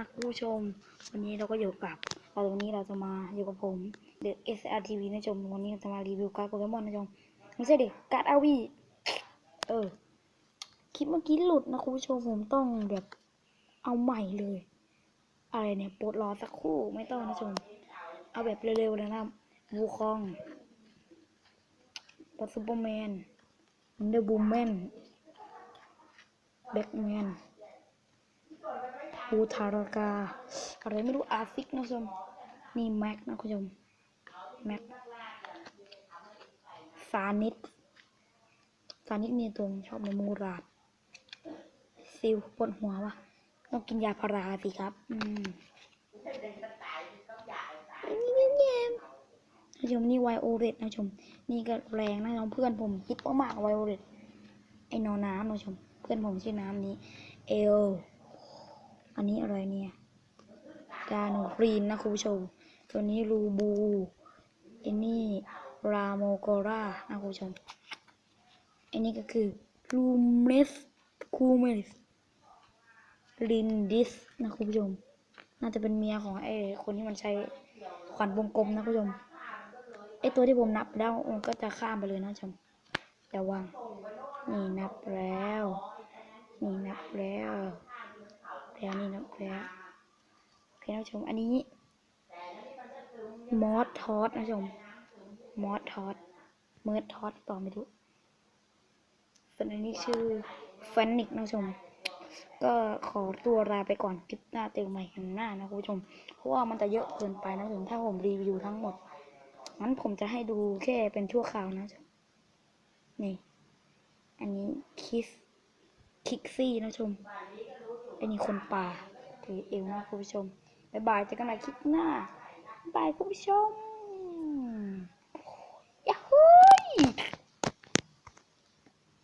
นะคุณผู้ชม วันนี้เราก็อยู่กับเราตรงนี้เราจะมาอยู่กับผม The SRTV นะชมวันนี้จะมารีวิวการ์ดโปเกมอนนะชมไม่ใช่ดิการ์ดอาวีเออคลิปเมื่อกี้หลุดนะคุณผู้ชมผมต้องแบบเอาใหม่เลย อะไรเนี่ยปลดรอสักครู่ไม่ต้องนะชม เอาแบบเร็วๆเลยนะวูคองปัสซูเปอร์แมนเดอะบูมแมนแบ็กแมน บูทารากาอะไรไม่รู้อาฟิกนะคุณผู้ชม นี่แม็กนะคุณผู้ชม แม็กซานิดซานิดมีตัวชอบในมูราดซิลปวดหัววะต้องกินยาพาราสิครับ อืมนี่เงี้ยท่านผู้ชมนี่ไวโอเรตนะผู้ชม นี่ก็แรงนะน้องเพื่อนผมคิดว่ามากไวโอเรตไอ้นอน้ำนะผู้ชม เพื่อนผมชื่อน้ำนี้ เอล อันนี้อะไรเนี่ยดาโนกรีนนะคุณผู้ชม ตัวนี้รูบูอันนี้ราโมโกรานะคุณผู้ชม อันนี้ก็คือลูเมสคูเมสลินดิสนะคุณผู้ชม น่าจะเป็นเมียของไอ้คนที่มันใช้ขวานวงกลมนะคุณผู้ชมไอ้ตัวที่ผมนับแล้วมันก็จะข้ามไปเลยนะชมระวัง นี่นับแล้ว นี่นับแล้ว แล้วนี่นับแล้วโอเคนะคุณผู้ชม อันนี้ มอสทอสนะคุณผู้ชม มอสทอสเมิร์ดทอสต่อไม่รู้ส่วนอันนี้ชื่อแฟนนิกนะคุณผู้ชม ก็ขอตัวลาไปก่อนคลิปหน้าเจอใหม่กันหน้านะคุณผู้ชม เพราะว่ามันจะเยอะเกินไปนะผู้ชมถ้าผมรีวิวทั้งหมดงั้นผมจะให้ดูแค่เป็นชั่วคราวนะชมนี่ อันนี้คิสคิกซี่นะคุณผู้ชมอ นี้คนป่าถือเอวนะคุณผู้ชม บ๊ายบายเจอกันใหม่คลิปหน้า บ๊ายบายคุณผู้ชม